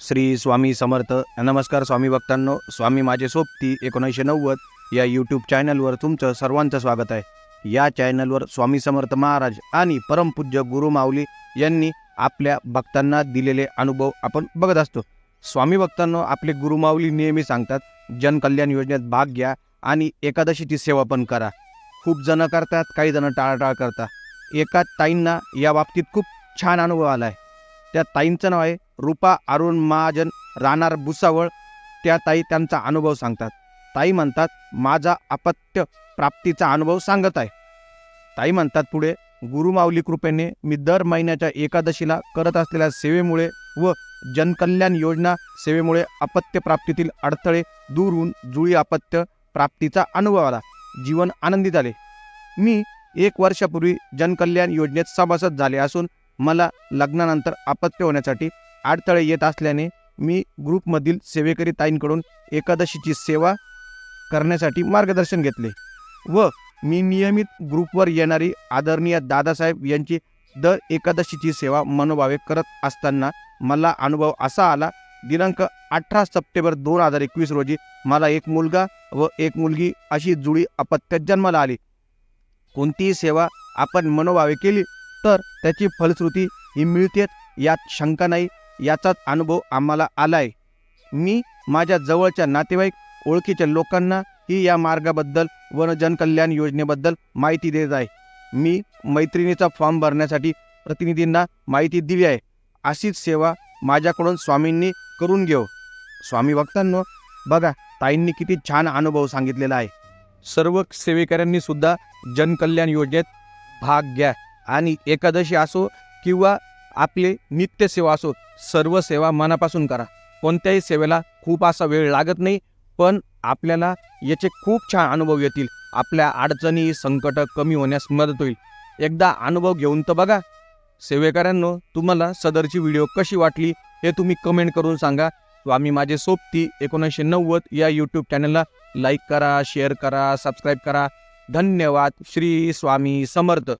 श्री स्वामी समर्थ. नमस्कार स्वामी भक्तांनो. स्वामी माझे सोबती एकोणीसशे नव्वद या यूट्यूब चॅनलवर तुमचं सर्वांचं स्वागत आहे. या चॅनलवर स्वामी समर्थ महाराज आणि परमपूज्य गुरु माऊली यांनी आपल्या भक्तांना दिलेले अनुभव आपण बघत असतो. स्वामी भक्तांनो आपले गुरु माऊली नेहमी सांगतात जनकल्याण योजनेत भाग घ्या आणि एकादशीची सेवा पण करा. खूप जणं करतात काही जणं टाळाटाळ करतात. एका ताईंना या बाबतीत खूप छान अनुभव आला आहे त्या ताईंचं नाव आहे रुपा अरुण महाजन राहणार भुसावळ त्या ताई त्यांचा अनुभव सांगतात. ताई म्हणतात माझा अपत्य प्राप्तीचा अनुभव सांगत आहे. ताई म्हणतात पुढे गुरुमाऊली कृपेने मी दर महिन्याच्या एकादशीला करत असलेल्या सेवेमुळे व जनकल्याण योजना सेवेमुळे अपत्य प्राप्तीतील अडथळे दूर होऊन जुळी अपत्य प्राप्तीचा अनुभव आला. जीवन आनंदी झाले मी एक वर्षापूर्वी जनकल्याण योजनेत सभासद झाले असून मला लग्नानंतर अपत्य होण्यासाठी अडथळे येत असल्याने मी ग्रुपमधील सेवेकरी ताईंकडून एकादशीची सेवा करण्यासाठी मार्गदर्शन घेतले व मी नियमित ग्रुपवर येणारी आदरणीय दादासाहेब यांची दर एकादशीची सेवा मनोभावे करत असताना मला अनुभव असा आला दिनांक अठरा सप्टेंबर दोन हजार एकवीस रोजी मला एक मुलगा व एक मुलगी अशी जुळी अपत्यात जन्माला आली. कोणतीही सेवा आपण मनोभावे केली तर त्याची फलश्रुती ही मिळतेच यात शंका नाही याचाच अनुभव आम्हाला आलाय. मी माझ्या जवळच्या नातेवाईक ओळखीच्या लोकांना ही या मार्गाबद्दल व जनकल्याण योजनेबद्दल माहिती देत आहे. मी मैत्रिणीचा फॉर्म भरण्यासाठी प्रतिनिधींना माहिती दिली आहे. अशीच सेवा माझ्याकडून स्वामींनी करून घेऊ स्वामी भक्तांनो बघा ताईंनी किती छान अनुभव सांगितलेला आहे. सर्व सेवेकऱ्यांनी सुद्धा जनकल्याण योजनेत भाग घ्या आणि एकादशी असो किंवा आपले नित्यसेवा असो सर्व सेवा मनापासून करा. कोणत्याही सेवेला खूप असा वेळ लागत नाही पण आपल्याला याचे खूप छान अनुभव येतील. आपल्या अडचणी संकट कमी होण्यास मदत होईल. एकदा अनुभव घेऊन तर बघा. सेवेकऱ्यांनो तुम्हाला सदरची व्हिडिओ कशी वाटली हे तुम्ही कमेंट करून सांगा. स्वामी माझे सोबती एकोणीसशे नव्वद या यूट्यूब चॅनलला लाईक करा शेअर करा सबस्क्राईब करा. धन्यवाद. श्री स्वामी समर्थ.